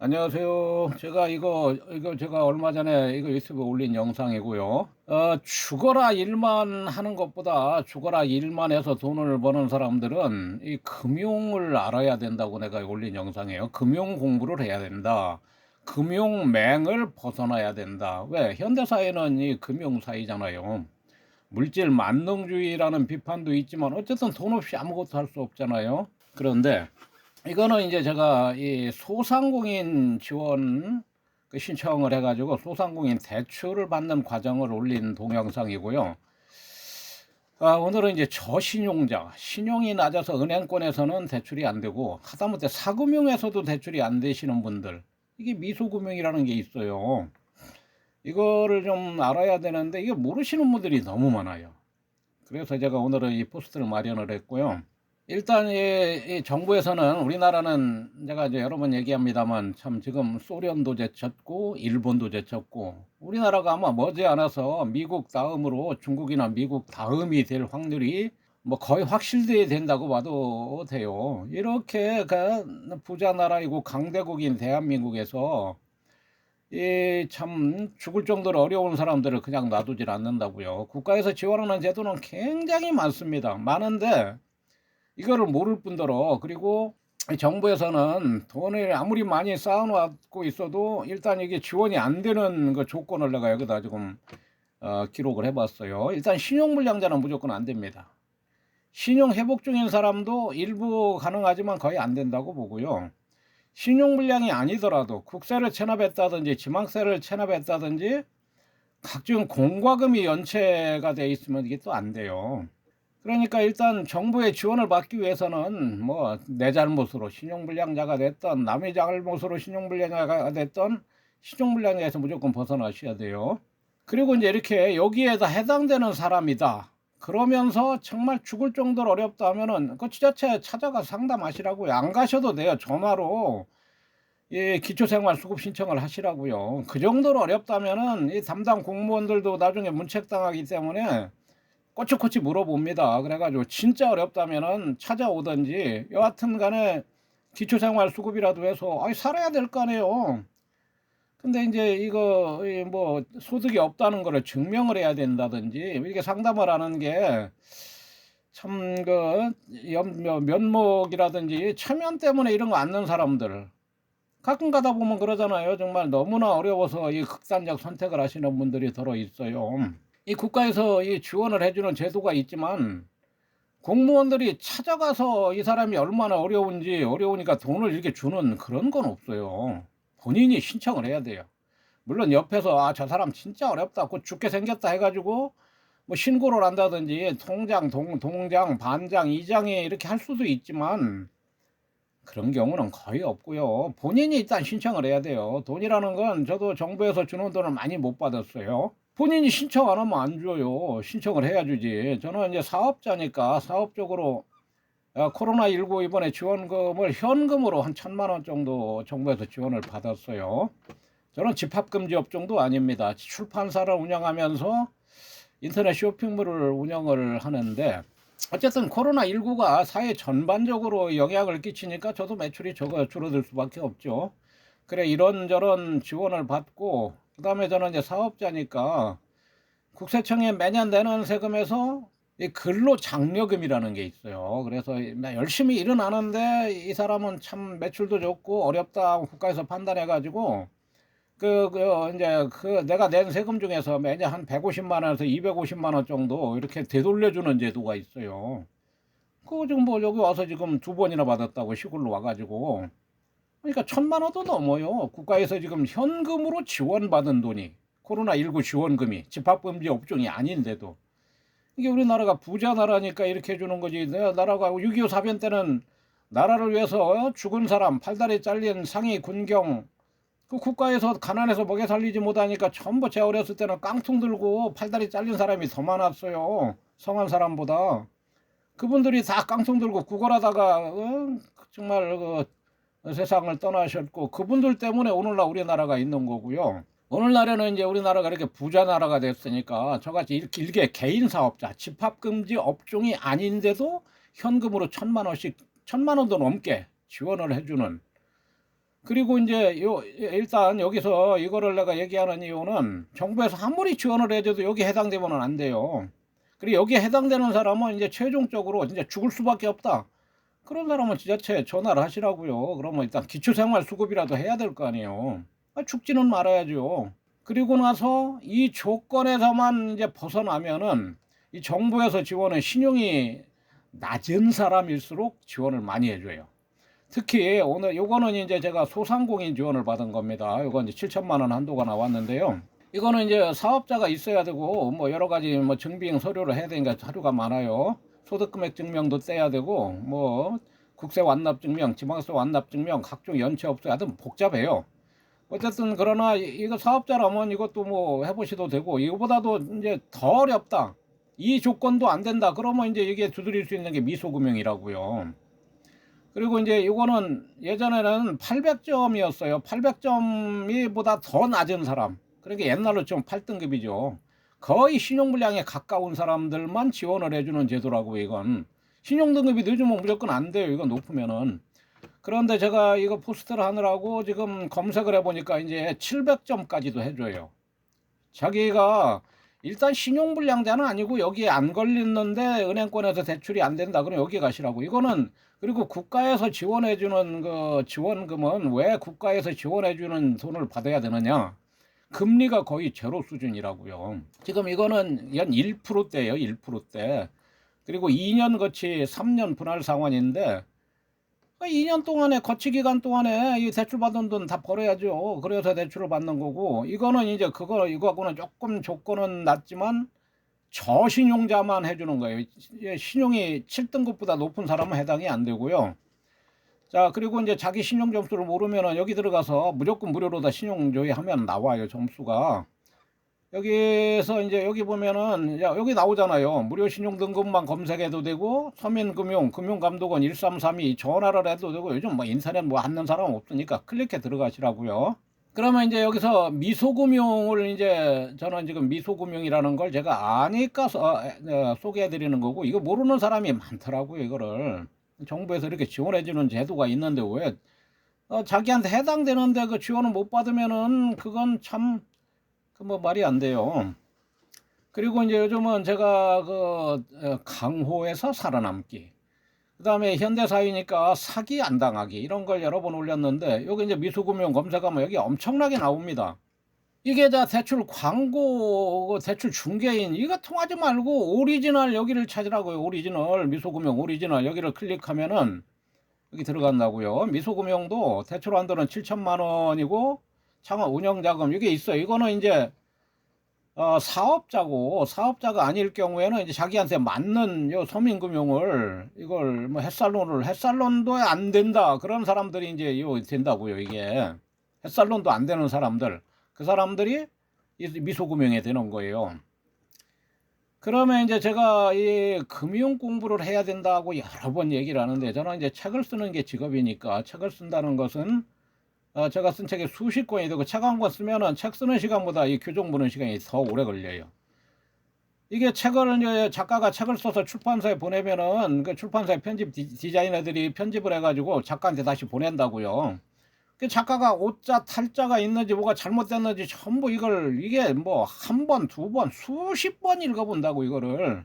안녕하세요. 제가 이거 이거 제가 얼마 전에 이거 유튜브에 올린 영상이고요. 어, 죽어라 일만 하는 것보다 죽어라 일만 해서 돈을 버는 사람들은 이 금융을 알아야 된다고 내가 올린 영상이에요. 금융 공부를 해야 된다. 금융맹을 벗어나야 된다. 왜? 현대 사회는 이 금융 사회잖아요. 물질 만능주의라는 비판도 있지만 어쨌든 돈 없이 아무것도 할 수 없잖아요. 그런데 이거는 이제 제가 이 소상공인 지원 그 신청을 해가지고 소상공인 대출을 받는 과정을 올린 동영상이고요. 아, 오늘은 이제 저신용자, 신용이 낮아서 은행권에서는 대출이 안 되고 하다못해 사금융에서도 대출이 안 되시는 분들 이게 미소금융이라는 게 있어요. 이거를 좀 알아야 되는데 이게 모르시는 분들이 너무 많아요. 그래서 제가 오늘은 이 포스트를 마련을 했고요. 일단 이, 이 정부에서는 우리나라는 제가 이제 여러 번 얘기합니다만 참 지금 소련도 제쳤고 일본도 제쳤고 우리나라가 아마 머지않아서 미국 다음으로 중국이나 미국 다음이 될 확률이 뭐 거의 확실히 된다고 봐도 돼요. 이렇게 그 부자 나라이고 강대국인 대한민국에서 이참 죽을 정도로 어려운 사람들을 그냥 놔두질 않는다고요. 국가에서 지원하는 제도는 굉장히 많습니다. 많은데 이거를 모를 뿐더러 그리고 정부에서는 돈을 아무리 많이 쌓아놓고 있어도 일단 이게 지원이 안 되는 그 조건을 내가 여기다 지금 어, 기록을 해봤어요. 일단 신용불량자는 무조건 안 됩니다. 신용 회복 중인 사람도 일부 가능하지만 거의 안 된다고 보고요. 신용불량이 아니더라도 국세를 체납했다든지 지망세를 체납했다든지 각종 공과금이 연체가 돼 있으면 이게 또 안 돼요. 그러니까 일단 정부의 지원을 받기 위해서는 뭐 내 잘못으로 신용불량자가 됐던 남의 잘못으로 신용불량자가 됐던 신용불량자에서 무조건 벗어나셔야 돼요. 그리고 이제 이렇게 여기에다 해당되는 사람이다. 그러면서 정말 죽을 정도로 어렵다 하면은 그 지자체 찾아가 상담하시라고요. 안 가셔도 돼요. 전화로 이 기초생활수급 신청을 하시라고요. 그 정도로 어렵다면은 이 담당 공무원들도 나중에 문책당하기 때문에 꼬치꼬치 물어봅니다. 그래가지고 진짜 어렵다면은 찾아오든지 여하튼 간에 기초생활 수급이라도 해서 아이 살아야 될 거 아니에요. 근데 이제 이거 이뭐 소득이 없다는 거를 증명을 해야 된다든지 이렇게 상담을 하는 게 참 그 면목이라든지 체면 때문에 이런 거 않는 사람들 가끔 가다 보면 그러잖아요. 정말 너무나 어려워서 이 극단적 선택을 하시는 분들이 더러 있어요. 이 국가에서 이 지원을 해주는 제도가 있지만 공무원들이 찾아가서 이 사람이 얼마나 어려운지 어려우니까 돈을 이렇게 주는 그런 건 없어요. 본인이 신청을 해야 돼요. 물론 옆에서 아 저 사람 진짜 어렵다, 곧 죽게 생겼다 해가지고 뭐 신고를 한다든지 통장, 동, 동장, 반장, 이장이 이렇게 할 수도 있지만 그런 경우는 거의 없고요. 본인이 일단 신청을 해야 돼요. 돈이라는 건 저도 정부에서 주는 돈을 많이 못 받았어요. 본인이 신청 안 하면 안 줘요. 신청을 해야 주지. 저는 이제 사업자니까 사업적으로 어, 코로나19 이번에 지원금을 현금으로 한 천만 원 정도 정부에서 지원을 받았어요. 저는 집합금지 업종도 아닙니다. 출판사를 운영하면서 인터넷 쇼핑몰을 운영을 하는데 어쨌든 코로나19가 사회 전반적으로 영향을 끼치니까 저도 매출이 적어 줄어들 수밖에 없죠. 그래 이런저런 지원을 받고 그 다음에 저는 이제 사업자니까 국세청에 매년 내는 세금에서 이 근로 장려금이라는 게 있어요. 그래서 열심히 일은 하는데 이 사람은 참 매출도 좋고 어렵다 국가에서 판단해 가지고 그, 그, 이제, 그, 내가 낸 세금 중에서 매년 한 150만 원에서 250만 원 정도 이렇게 되돌려 주는 제도가 있어요. 그거 지금 뭐 여기 와서 지금 두 번이나 받았다고 시골로 와 가지고. 그러니까 천만 원도 넘어요. 국가에서 지금 현금으로 지원받은 돈이. 코로나 19 지원금이. 집합금지 업종이 아닌데도. 이게 우리나라가 부자 나라니까 이렇게 해주는 거지. 내가 나라가 6.25 사변 때는 나라를 위해서 죽은 사람, 팔다리 잘린 상위 군경, 그 국가에서 가난해서 먹여 살리지 못하니까 전부 제 어렸을 때는 깡통 들고 팔다리 잘린 사람이 더 많았어요. 성한 사람보다. 그분들이 다 깡통 들고 구걸하다가 어? 정말 그 세상을 떠나셨고 그분들 때문에 오늘날 우리나라가 있는 거고요. 오늘날에는 이제 우리나라가 이렇게 부자 나라가 됐으니까 저같이 일개 개인 사업자 집합금지 업종이 아닌데도 현금으로 천만 원씩 천만 원도 넘게 지원을 해주는 그리고 이제 요 일단 여기서 이거를 내가 얘기하는 이유는 정부에서 아무리 지원을 해줘도 여기 해당되면은 안 돼요. 그리고 여기에 해당되는 사람은 이제 최종적으로 진짜 죽을 수밖에 없다. 그런 사람은 지자체에 전화를 하시라고요. 그러면 일단 기초생활 수급이라도 해야 될 거 아니에요. 아, 죽지는 말아야죠. 그리고 나서 이 조건에서만 이제 벗어나면은 이 정부에서 지원은 신용이 낮은 사람일수록 지원을 많이 해줘요. 특히 오늘 요거는 이제 제가 소상공인 지원을 받은 겁니다. 요건 이제 7천만 원 한도가 나왔는데요. 이거는 이제 사업자가 있어야 되고 뭐 여러 가지 뭐 증빙 서류를 해야 되니까 서류가 많아요. 소득금액 증명도 떼야 되고 뭐 국세 완납 증명, 지방세 완납 증명, 각종 연체 없어 하여튼 복잡해요. 어쨌든 그러나 이- 이거 사업자라면 이것도 뭐 해보셔도 되고 이거보다도 이제 더 어렵다. 이 조건도 안 된다. 그러면 이제 이게 두드릴 수 있는 게 미소금융이라고요. 그리고 이제 이거는 예전에는 800점이었어요. 800점이 보다 더 낮은 사람. 그러니까 옛날로 좀 8등급이죠. 거의 신용불량에 가까운 사람들만 지원을 해주는 제도라고 이건. 신용등급이 늦으면 무조건 안 돼요. 이거 높으면은. 그런데 제가 이거 포스트를 하느라고 지금 검색을 해보니까 이제 700점까지도 해줘요. 자기가 일단 신용불량자는 아니고 여기에 안 걸리는데 은행권에서 대출이 안 된다. 그럼 여기 가시라고. 이거는 그리고 국가에서 지원해주는 그 지원금은 왜 국가에서 지원해주는 돈을 받아야 되느냐? 금리가 거의 제로 수준이라고요. 지금 이거는 연 1%대예요, 1%대. 그리고 2년 거치 3년 분할 상환인데 2년 동안에 거치 기간 동안에 이 대출 받은 돈 다 벌어야죠. 그래서 대출을 받는 거고 이거는 이제 그거 이거하고는 조금 조건은 낮지만 저신용자만 해주는 거예요. 예, 신용이 7등급보다 높은 사람은 해당이 안 되고요. 자 그리고 이제 자기 신용 점수를 모르면은 여기 들어가서 무조건 무료로 다 신용 조회하면 나와요 점수가. 여기서 이제 여기 보면은 야, 여기 나오잖아요. 무료 신용 등급만 검색해도 되고 서민금융 금융감독원 1332 전화를 해도 되고 요즘 뭐 인터넷 뭐 하는 사람 없으니까 클릭해 들어가시라고요. 그러면 이제 여기서 미소금융을 이제 저는 지금 미소금융이라는 걸 제가 아니까 서, 어, 소개해 드리는 거고 이거 모르는 사람이 많더라고요 이거를 정부에서 이렇게 지원해 주는 제도가 있는데 왜 어, 자기한테 해당되는데 그 지원을 못 받으면은 그건 참 그 뭐 말이 안 돼요. 그리고 이제 요즘은 제가 그 어, 강호에서 살아남기, 그 다음에 현대사회니까 사기 안 당하기 이런 걸 여러 번 올렸는데 여기 이제 미수금융 검색하면 여기 엄청나게 나옵니다. 이게 다 대출 광고, 그 대출 중개인 이거 통하지 말고 오리지널 여기를 찾으라고요. 오리지널 미소금융 오리지널 여기를 클릭하면은 여기 들어간다고요. 미소금융도 대출 한도는 7천만 원이고 창업 운영자금 이게 있어요. 이거는 이제 어, 사업자고 사업자가 아닐 경우에는 이제 자기한테 맞는 요 서민금융을 이걸 뭐 햇살론을 햇살론도 안 된다 그런 사람들이 이제 요 된다고요 이게 햇살론도 안 되는 사람들 그 사람들이 이 미소금융에 되는 거예요. 그러면 이제 제가 이 금융 공부를 해야 된다고 여러 번 얘기를 하는데 저는 이제 책을 쓰는 게 직업이니까 책을 쓴다는 것은 어, 제가 쓴 책이 수십 권이 되고 책 한 권 쓰면은 책 쓰는 시간보다 이 교정 보는 시간이 더 오래 걸려요. 이게 책을 이제 작가가 책을 써서 출판사에 보내면은 그 출판사의 편집 디, 디자이너들이 편집을 해가지고 작가한테 다시 보낸다고요. 그 작가가 오자 탈자가 있는지 뭐가 잘못됐는지 전부 이걸 이게 뭐 한 번, 두 번, 수십 번 읽어본다고 이거를.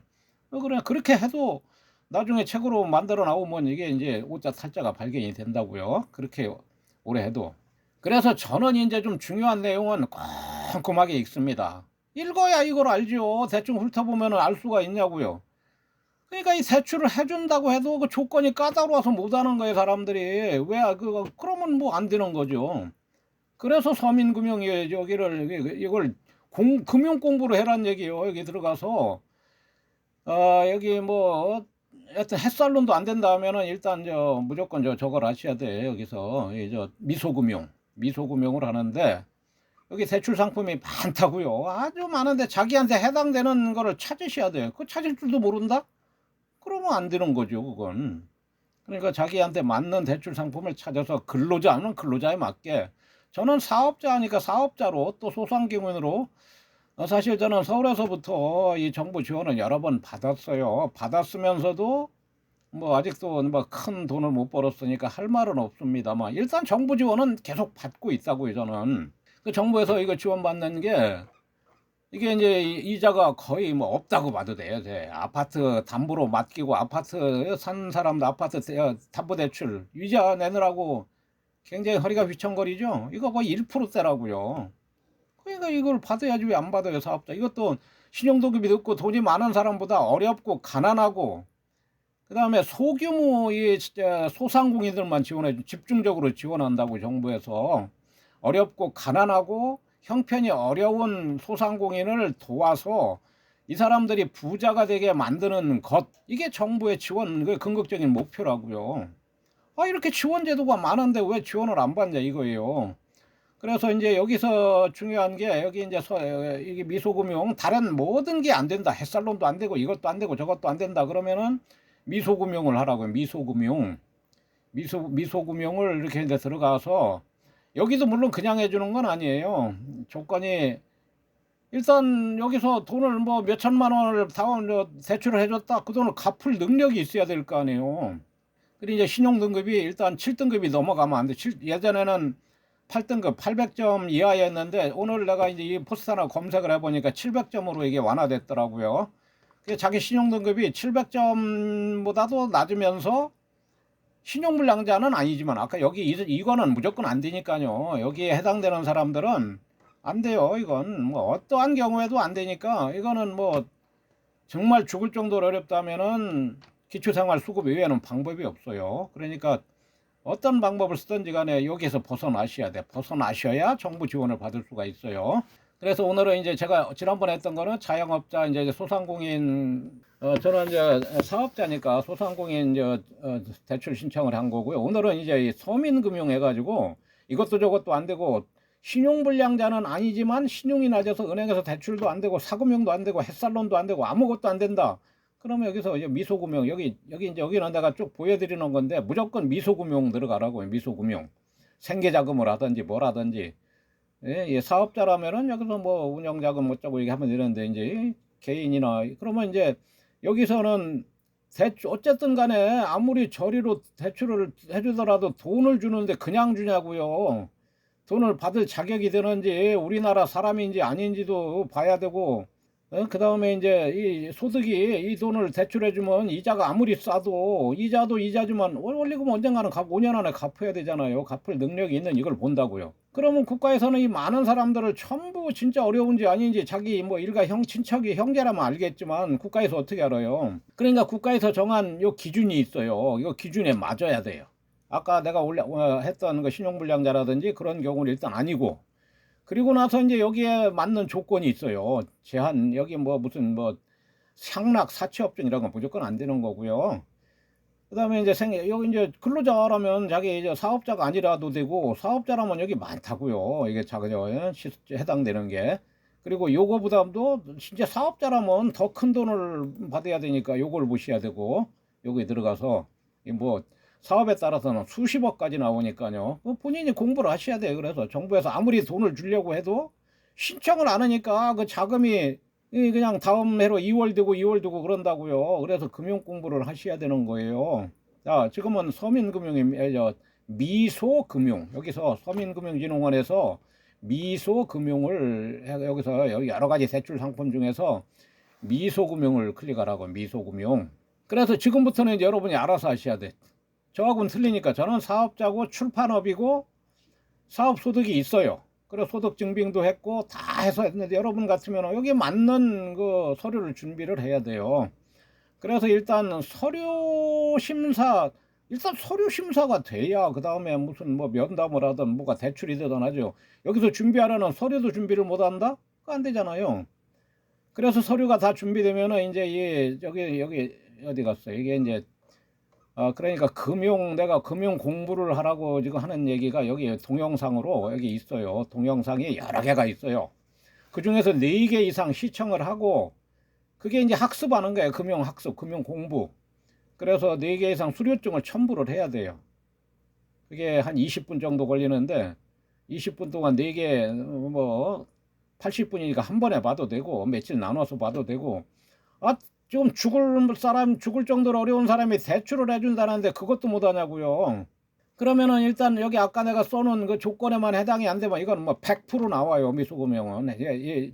어, 그래 그렇게 해도 나중에 책으로 만들어 나오면 이게 이제 오자 탈자가 발견이 된다고요. 그렇게 오래 해도. 그래서 저는 이제 좀 중요한 내용은 꼼꼼하게 읽습니다. 읽어야 이걸 알죠. 대충 훑어보면 알 수가 있냐고요. 그러니까 이 대출을 해준다고 해도 그 조건이 까다로워서 못하는 거예요, 사람들이. 왜, 그, 그러면 뭐 안 되는 거죠. 그래서 서민금융이 여기를, 이걸 공, 금융 공부를 해란 얘기예요. 여기 들어가서. 어, 여기 뭐, 하여튼 햇살론도 안 된다 하면은 일단 저 무조건 저 저걸 하셔야 돼. 여기서. 이 저 미소금융. 미소금융을 하는데 여기 대출 상품이 많다고요. 아주 많은데 자기한테 해당되는 거를 찾으셔야 돼요. 그 찾을 줄도 모른다? 그러면 안 되는 거죠, 그건. 그러니까 자기한테 맞는 대출 상품을 찾아서 근로자는 근로자에 맞게 저는 사업자니까 사업자로 또 소상공인으로 어, 사실 저는 서울에서부터 이 정부 지원을 여러 번 받았어요. 받았으면서도 뭐 아직도 뭐 큰 돈을 못 벌었으니까 할 말은 없습니다만 일단 정부 지원은 계속 받고 있다고요 저는 그 정부에서 이거 지원 받는 게 이게 이제 이- 이자가 거의 뭐 없다고 봐도 돼요. 돼. 아파트 담보로 맡기고 아파트 산 사람도 아파트 대- 어, 담보 대출 이자 내느라고 굉장히 허리가 휘청거리죠. 이거 거의 1%대라고요. 그러니까 이걸 받아야지 왜 안 받아요 사업자. 이것도 신용도급이 높고 돈이 많은 사람보다 어렵고 가난하고 그 다음에 소규모의 진짜 소상공인들만 지원해 집중적으로 지원한다고 정부에서 어렵고 가난하고 형편이 어려운 소상공인을 도와서 이 사람들이 부자가 되게 만드는 것 이게 정부의 지원 그 근극적인 목표라고요. 아 이렇게 지원 제도가 많은데 왜 지원을 안 받냐 이거예요. 그래서 이제 여기서 중요한 게 여기 이제 서, 어, 이게 미소금융 다른 모든 게 안 된다 햇살론도 안 되고 이것도 안 되고 저것도 안 된다 그러면은 미소금융을 하라고요 미소금융 미소 미소금융을 이렇게 이제 들어가서 여기도 물론 그냥 해주는 건 아니에요 조건이 일단 여기서 돈을 뭐 몇 천만 원을 저 대출을 해줬다 그 돈을 갚을 능력이 있어야 될 거 아니에요 그리고 이제 신용 등급이 일단 7등급이 넘어가면 안 돼. 칠- 예전에는 8등급 800점 이하였는데 오늘 내가 이제 이 포스터나 검색을 해보니까 700점으로 이게 완화됐더라고요. 자기 신용 등급이 700점보다도 낮으면서 신용불량자는 아니지만 아까 여기 이- 이거는 무조건 안 되니까요. 여기에 해당되는 사람들은 안 돼요. 이건 뭐 어떠한 경우에도 안 되니까 이거는 뭐 정말 죽을 정도로 어렵다면은 기초생활 수급 외에는 방법이 없어요. 그러니까 어떤 방법을 쓰든지 간에 여기에서 벗어나셔야 돼. 벗어나셔야 정부 지원을 받을 수가 있어요. 그래서 오늘은 이제 제가 지난번에 했던 거는 자영업자 이제 소상공인 어 저는 이제 사업자니까 소상공인 이제 어, 대출 신청을 한 거고요. 오늘은 이제 이 서민금융 해가지고 이것도 저것도 안 되고 신용불량자는 아니지만 신용이 낮아서 은행에서 대출도 안 되고 사금융도 안 되고 햇살론도 안 되고 아무것도 안 된다. 그러면 여기서 이제 미소금융 여기 여기 이제 여기는 내가 쭉 보여드리는 건데 무조건 미소금융 들어가라고요. 미소금융 생계자금을 하든지 뭘 하든지 예, 예, 사업자라면은 여기서 뭐 운영자금 어쩌고 얘기하면 되는데 이제 개인이나 그러면 이제 여기서는 대출 어쨌든 간에 아무리 저리로 대출을 해주더라도 돈을 주는데 그냥 주냐고요. 돈을 받을 자격이 되는지 우리나라 사람인지 아닌지도 봐야 되고 그 다음에 이제 이 소득이 이 돈을 대출해주면 이자가 아무리 싸도 이자도 이자지만 원리금 언젠가는 갚 5년 안에 갚아야 되잖아요. 갚을 능력이 있는 이걸 본다고요. 그러면 국가에서는 이 많은 사람들을 전부 진짜 어려운지 아닌지 자기 뭐 일가 형 친척이 형제라면 알겠지만 국가에서 어떻게 알아요? 그러니까 국가에서 정한 요 기준이 있어요. 이거 기준에 맞아야 돼요. 아까 내가 올려 어, 했던 그 신용불량자라든지 그런 경우는 일단 아니고 그리고 나서 이제 여기에 맞는 조건이 있어요. 제한 여기 뭐 무슨 뭐 상락 사채업종 이런 건 무조건 안 되는 거고요. 그다음에 이제 생 여기 이제 근로자라면 자기 이제 사업자가 아니라도 되고 사업자라면 여기 많다고요. 이게 자그저 해당되는 게 그리고 요거 부담도 진짜 사업자라면 더 큰 돈을 받아야 되니까 요걸 보셔야 되고 여기 들어가서 이뭐 사업에 따라서는 수십억까지 나오니까요. 뭐 본인이 공부를 하셔야 돼요. 그래서 정부에서 아무리 돈을 주려고 해도 신청을 안 하니까 그 자금이 이 그냥 다음 해로 2월 되고 2월 되고 그런다고요. 그래서 금융 공부를 하셔야 되는 거예요. 자, 지금은 저 미소금융 여기서 서민금융진흥원에서 미소금융을 해- 여기서 여기 여러 가지 대출 상품 중에서 미소금융을 클릭하라고 미소금융. 그래서 지금부터는 이제 여러분이 알아서 하셔야 돼. 저하고는 틀리니까 저는 사업자고 출판업이고 사업 소득이 있어요. 그래서 소득 증빙도 했고 다 해서 했는데 여러분 같으면 여기 맞는 그 서류를 준비를 해야 돼요. 그래서 일단 서류 심사 일단 서류 심사가 돼야 그 다음에 무슨 뭐 면담을 하든 뭐가 대출이 되든 하죠. 여기서 준비하려는 서류도 준비를 못 한다? 그거 안 되잖아요. 그래서 서류가 다 준비되면은 이제 이 여기 여기 어디 갔어? 이게 이제 아 그러니까 금융 내가 금융 공부를 하라고 지금 하는 얘기가 여기 동영상으로 여기 있어요. 동영상이 여러 개가 있어요. 그 중에서 네 개 이상 시청을 하고 그게 이제 학습하는 거예요. 금융 학습, 금융 공부. 그래서 네 개 이상 수료증을 첨부를 해야 돼요. 그게 한 20분 정도 걸리는데 20분 동안 네 개 뭐 80분이니까 한 번에 봐도 되고 며칠 나눠서 봐도 되고 아 지금 죽을 사람 죽을 정도로 어려운 사람이 대출을 해준다는데 그것도 못하냐고요. 그러면은 일단 여기 아까 내가 써놓은 그 조건에만 해당이 안 되면 이건 뭐 100% 나와요 미수금융은. 예, 예.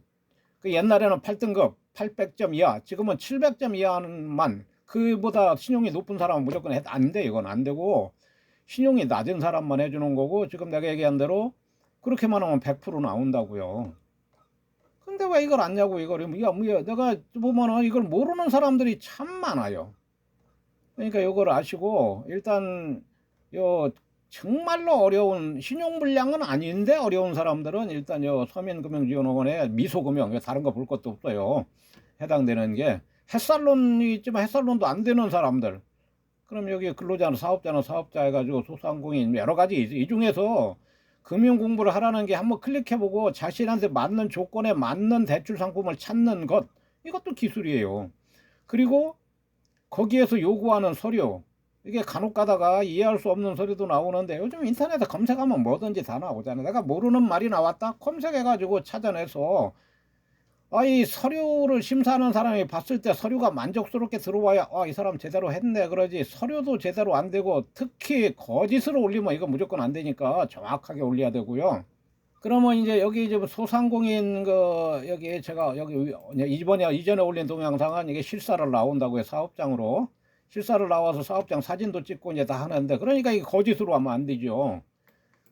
그 옛날에는 8등급 800점 이하, 지금은 700점 이하만 그보다 신용이 높은 사람은 무조건 해- 안 돼. 이건 안 되고 신용이 낮은 사람만 해주는 거고 지금 내가 얘기한 대로 그렇게만 하면 100% 나온다고요. 근데 왜 이걸 안냐고 이걸 야, 뭐, 내가 보면은 이걸 모르는 사람들이 참 많아요. 그러니까 이걸 아시고 일단 요 정말로 어려운 신용불량은 아닌데 어려운 사람들은 일단 요 서민금융지원원의 미소금융 다른 거 볼 것도 없어요. 해당되는 게 햇살론이 있지만 햇살론도 안 되는 사람들. 그럼 여기 근로자는 사업자는 사업자 해가지고 소상공인 여러 가지 있- 이 중에서 금융 공부를 하라는 게 한번 클릭해보고 자신한테 맞는 조건에 맞는 대출 상품을 찾는 것 이것도 기술이에요. 그리고 거기에서 요구하는 서류 이게 간혹 가다가 이해할 수 없는 소리도 나오는데 요즘 인터넷에 검색하면 뭐든지 다 나오잖아요. 내가 모르는 말이 나왔다 검색해가지고 찾아내서 아, 이 서류를 심사하는 사람이 봤을 때 서류가 만족스럽게 들어와야 아, 이 사람 제대로 했네 그러지 서류도 제대로 안 되고 특히 거짓으로 올리면 이거 무조건 안 되니까 정확하게 올려야 되고요. 그러면 이제 여기 이제 뭐 소상공인 그 여기 제가 여기 이번에 이전에 올린 동영상은 이게 실사를 나온다고요 사업장으로 실사를 나와서 사업장 사진도 찍고 이제 다 하는데 그러니까 이게 거짓으로 하면 안 되죠.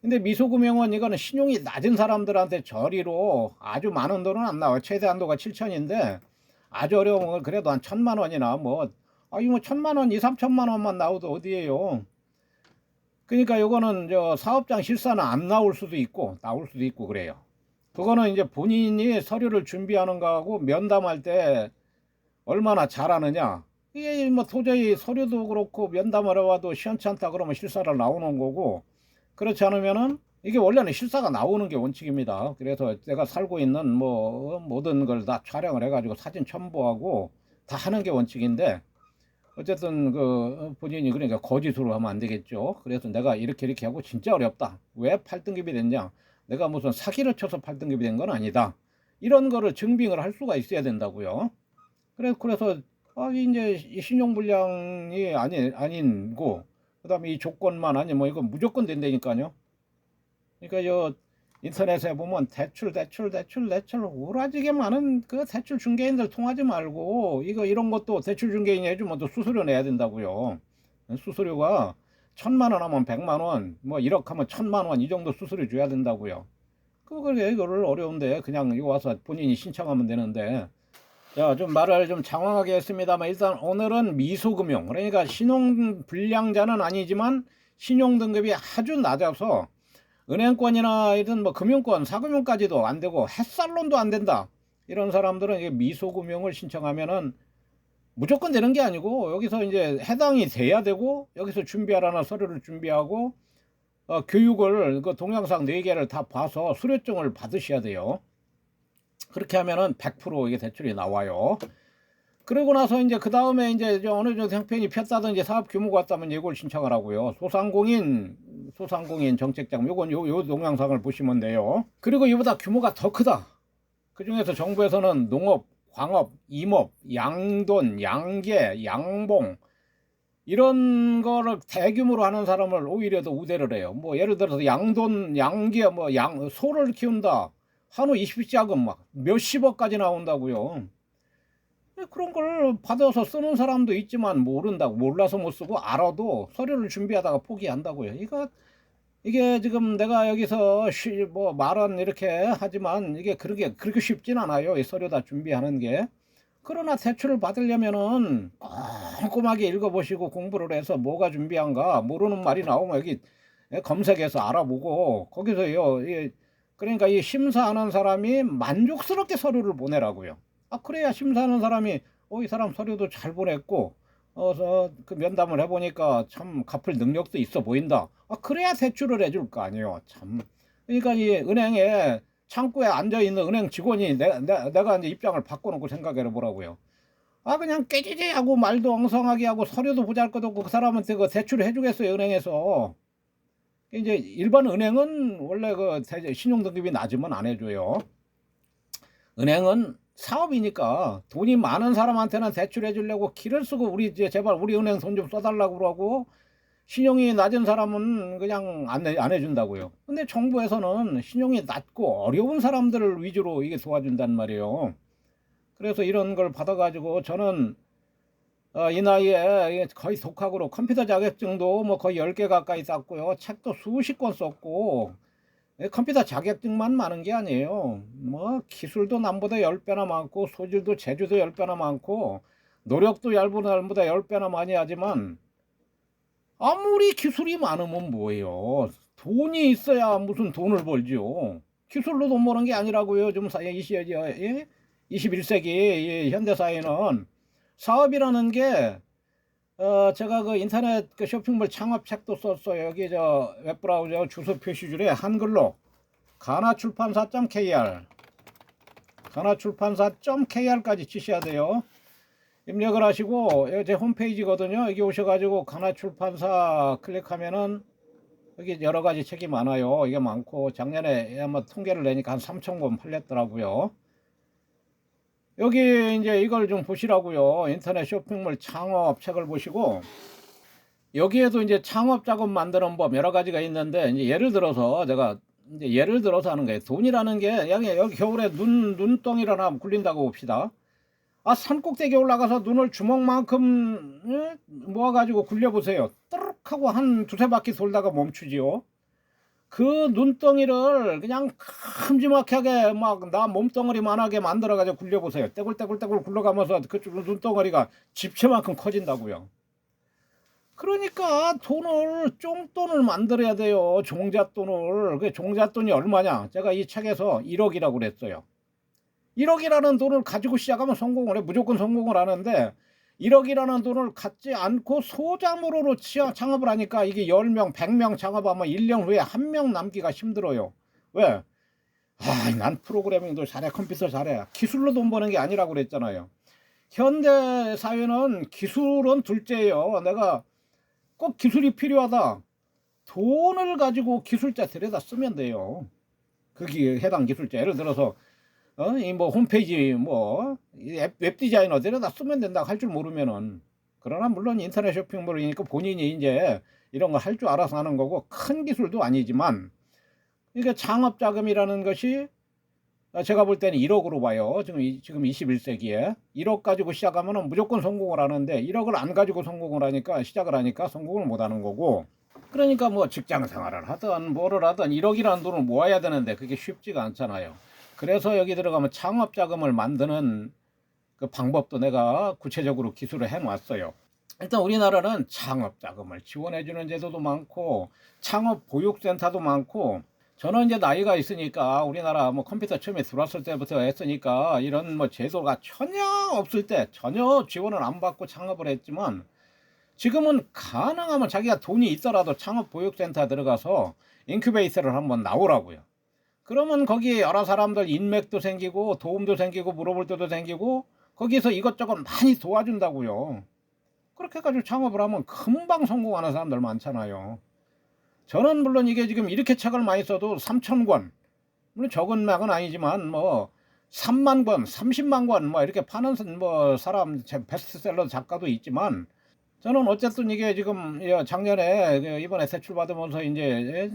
근데 미소금융은 이거는 신용이 낮은 사람들한테 저리로 아주 많은 돈은 안 나와요. 최대 한도가 7천인데 아주 어려운 건 그래도 한 천만 원이나 뭐 아니 뭐 천만 원, 이 삼천만 원만 나오도 어디에요. 그러니까 요거는 저 사업장 실사는 안 나올 수도 있고 나올 수도 있고 그래요. 그거는 이제 본인이 서류를 준비하는 거하고 면담할 때 얼마나 잘하느냐. 이게 뭐 도저히 서류도 그렇고 면담을 해와도 시원치 않다 그러면 실사를 나오는 거고 그렇지 않으면은 이게 원래는 실사가 나오는 게 원칙입니다. 그래서 내가 살고 있는 뭐 모든 걸 다 촬영을 해가지고 사진 첨부하고 다 하는 게 원칙인데 어쨌든 그 본인이 그러니까 거짓으로 하면 안 되겠죠. 그래서 내가 이렇게 이렇게 하고 진짜 어렵다. 왜 8등급이 됐냐? 내가 무슨 사기를 쳐서 8등급이 된 건 아니다. 이런 거를 증빙을 할 수가 있어야 된다고요. 그래서 그래서 아 이제 이 신용불량이 아니 아닌고 그 다음에 이 조건만 아니 뭐 이거 무조건 된다니까요. 그러니까 저 인터넷에 보면 대출 대출 대출 대출 오라지게 많은 그 대출 중개인들 통하지 말고 이거 이런 것도 대출 중개인이 해주면 또 수수료 내야 된다고요. 수수료가 천만 원 하면 백만 원, 뭐 1억 하면 천만 원 이 정도 수수료 줘야 된다고요. 그걸 이거를 어려운데 그냥 이거 와서 본인이 신청하면 되는데 자, 좀 말을 좀 장황하게 했습니다만 일단 오늘은 미소금융 그러니까 신용 불량자는 아니지만 신용 등급이 아주 낮아서 은행권이나 이런 뭐 금융권, 사금융까지도 안 되고 햇살론도 안 된다. 이런 사람들은 이게 미소금융을 신청하면은 무조건 되는 게 아니고 여기서 이제 해당이 돼야 되고 여기서 준비하라는 서류를 준비하고 어, 교육을 그 동영상 4개를 다 봐서 수료증을 받으셔야 돼요. 그렇게 하면은 100% 이게 대출이 나와요. 그러고 나서 이제 그 다음에 이제 저 어느 정도 형편이 폈다든지 사업 규모가 왔다면 이걸 신청을 하고요. 소상공인 소상공인 정책자금 요건 요, 요 동영상을 보시면 돼요. 그리고 이보다 규모가 더 크다. 그 중에서 정부에서는 농업, 광업, 임업, 양돈, 양계, 양봉 이런 거를 대규모로 하는 사람을 오히려 더 우대를 해요. 뭐 예를 들어서 양돈, 양계, 뭐 양 소를 키운다. 한우 20자금 막 몇십억까지 나온다고요. 그런 걸 받아서 쓰는 사람도 있지만 모른다고 몰라서 못 쓰고 알아도 서류를 준비하다가 포기한다고요. 이거 이게 지금 내가 여기서 쉬, 뭐 말은 이렇게 하지만 이게 그렇게 그렇게 쉽진 않아요. 이 서류 다 준비하는 게. 그러나 대출을 받으려면은 꼼꼼하게 읽어보시고 공부를 해서 뭐가 준비한가 모르는 말이 나오면 여기 검색해서 알아보고 거기서요. 이 그러니까 이 심사하는 사람이 만족스럽게 서류를 보내라고요. 아 그래야 심사하는 사람이 어 이 사람 서류도 잘 보냈고 어서 그 면담을 해보니까 참 갚을 능력도 있어 보인다. 아 그래야 대출을 해줄 거 아니에요. 참 그러니까 이 은행에 창구에 앉아 있는 은행 직원이 내, 내, 내가 이제 입장을 바꿔놓고 생각해 보라고요. 아 그냥 깨지지 하고 말도 엉성하게 하고 서류도 보잘것없고 그 사람한테 그 대출을 해주겠어요 은행에서. 이제 일반 은행은 원래 그 대- 신용 등급이 낮으면 안 해줘요. 은행은 사업이니까 돈이 많은 사람한테는 대출해 주려고 길을 쓰고 우리 이제 제발 우리 은행 돈 좀 써달라고 그러고 신용이 낮은 사람은 그냥 안, 해, 안 해준다고요. 근데 정부에서는 신용이 낮고 어려운 사람들을 위주로 이게 도와준단 말이에요. 그래서 이런 걸 받아가지고 저는 어, 이 나이에 거의 독학으로 컴퓨터 자격증도 뭐 거의 10개 가까이 땄고요. 책도 수십 권 썼고 예, 컴퓨터 자격증만 많은 게 아니에요. 뭐 기술도 남보다 10배나 많고 소질도 재주도 10배나 많고 노력도 얇보다 10배나 많이 하지만 아무리 기술이 많으면 뭐예요. 돈이 있어야 무슨 돈을 벌죠. 기술로 돈 버는 게 아니라고요. 좀 사이 20, 예? 21세기 현대 사회는 사업이라는 게 어, 제가 그 인터넷 그 쇼핑몰 창업 책도 썼어요. 여기 저 웹브라우저 주소 표시줄에 한글로 가나출판사.kr 가나출판사.kr까지 치셔야 돼요. 입력을 하시고 여기 제 홈페이지거든요. 여기 오셔가지고 가나출판사 클릭하면은 여기 여러 가지 책이 많아요. 이게 많고 작년에 아마 통계를 내니까 한 3천 권 팔렸더라고요. 여기 이제 이걸 좀 보시라고요. 인터넷 쇼핑몰 창업 책을 보시고 여기에도 이제 창업 작업 만드는 법 여러 가지가 있는데 이제 예를 들어서 제가 이제 예를 들어서 하는 거예요. 돈이라는 게 여기, 여기 겨울에 눈 눈덩이라나 굴린다고 봅시다. 아 산 꼭대기 올라가서 눈을 주먹만큼 예? 모아가지고 굴려보세요. 뜨르륵 하고 한 두세 바퀴 돌다가 멈추지요. 그 눈덩이를 그냥 큼지막하게 막 나 몸덩어리만하게 만들어가지고 굴려보세요. 떼굴떼굴떼굴 굴러가면서 그쪽 눈덩어리가 집채만큼 커진다고요. 그러니까 돈을 쫑돈을 만들어야 돼요. 종잣돈을. 그 종잣돈이 얼마냐? 제가 이 책에서 1억이라고 그랬어요. 1억이라는 돈을 가지고 시작하면 성공을 해. 무조건 성공을 하는데 1억이라는 돈을 갖지 않고 소자물로 창업을 하니까 이게 10명, 100명 창업하면 1년 후에 한 명 남기가 힘들어요. 왜? 아, 난 프로그래밍도 잘해, 컴퓨터 잘해. 기술로 돈 버는 게 아니라고 그랬잖아요. 현대 사회는 기술은 둘째예요. 내가 꼭 기술이 필요하다. 돈을 가지고 기술자 들여다 쓰면 돼요. 그게 해당 기술자. 예를 들어서 어, 이 뭐 홈페이지 뭐웹 디자이너 들여다 쓰면 된다 할 줄 모르면은 그러나 물론 인터넷 쇼핑몰이니까 본인이 이제 이런 거할줄 알아서 하는 거고 큰 기술도 아니지만 이게 창업 자금이라는 것이 제가 볼 때는 1억으로 봐요. 지금 지금 21세기에 1억 가지고 시작하면은 무조건 성공을 하는데 1억을 안 가지고 성공을 하니까 시작을 하니까 성공을 못 하는 거고 그러니까 뭐 직장 생활을 하든 뭐를 하든 1억이라는 돈을 모아야 되는데 그게 쉽지가 않잖아요. 그래서 여기 들어가면 창업 자금을 만드는 그 방법도 내가 구체적으로 기술을 해 놨어요. 일단 우리나라는 창업 자금을 지원해 주는 제도도 많고 창업 보육센터도 많고 저는 이제 나이가 있으니까 우리나라 뭐 컴퓨터 처음에 들어왔을 때부터 했으니까 이런 뭐 제도가 전혀 없을 때 전혀 지원을 안 받고 창업을 했지만 지금은 가능하면 자기가 돈이 있더라도 창업 보육센터 들어가서 인큐베이터를 한번 나오라고요. 그러면 거기에 여러 사람들 인맥도 생기고 도움도 생기고 물어볼 때도 생기고 거기서 이것저것 많이 도와준다고요. 그렇게 해가지고 창업을 하면 금방 성공하는 사람들 많잖아요. 저는 물론 이게 지금 이렇게 책을 많이 써도 3천 권, 물론 적은 맥은 아니지만 뭐 3만 권, 30만 권 뭐 이렇게 파는 뭐 사람 베스트셀러 작가도 있지만 저는 어쨌든 이게 지금 작년에 그 이번에 세출 받으면서 이제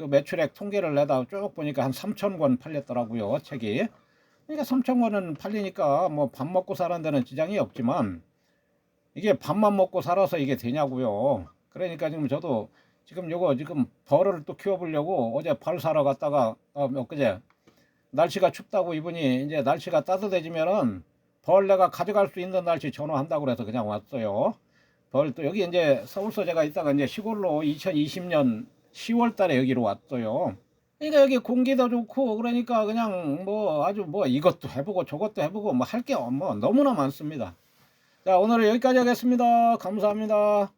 그 매출액 통계를 내다 쭉 보니까 한 3천 권 팔렸더라고요 책이 그러니까 3천 권은 팔리니까 뭐 밥 먹고 사는 데는 지장이 없지만 이게 밥만 먹고 살아서 이게 되냐고요 그러니까 지금 저도 지금 요거 지금 벌을 또 키워보려고 어제 벌 사러 갔다가 어, 엊그제 날씨가 춥다고 이분이 이제 날씨가 따뜻해지면은 벌 내가 가져갈 수 있는 날씨 전화한다고 그래서 그냥 왔어요. 벌 또 여기 이제 서울서 제가 있다가 이제 시골로 2020년 10월 달에 여기로 왔어요. 그러니까 여기 공기도 좋고 그러니까 그냥 뭐 아주 뭐 이것도 해보고 저것도 해보고 뭐 할 게 뭐 너무나 많습니다. 자 오늘은 여기까지 하겠습니다. 감사합니다.